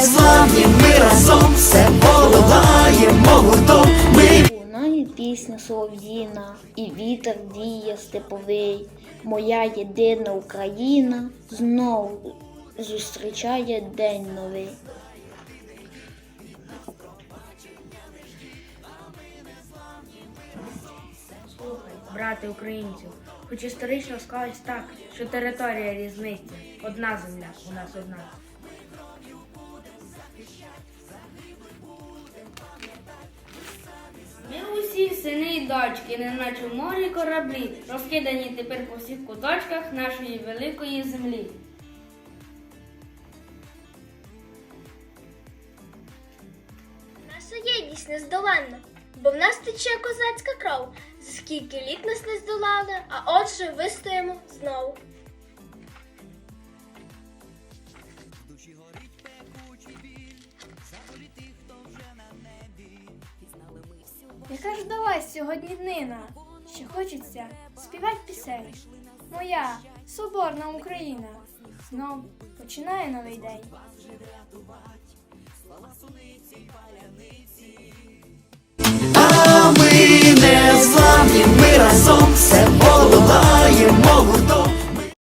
незламні, ми разом все подолаємо гуртом. Ми Лунає пісня солов'їна, і вітер діє степовий. Моя єдина Україна знову зустрічає день новий. Брати українців, хоч історично склалось так, що територія різниця. Одна земля у нас одна. Ми усі сини і дочки, неначе в морі кораблі, розкидані тепер по всіх куточках нашої великої землі. Наша єдність нездоланна, бо в нас тече козацька кров. За Скільки літ нас не здолали, а отже вистоїмо знову. Яка ж далась сьогодні днина, ще хочеться співати пісень. Моя соборна Україна знов починає новий день.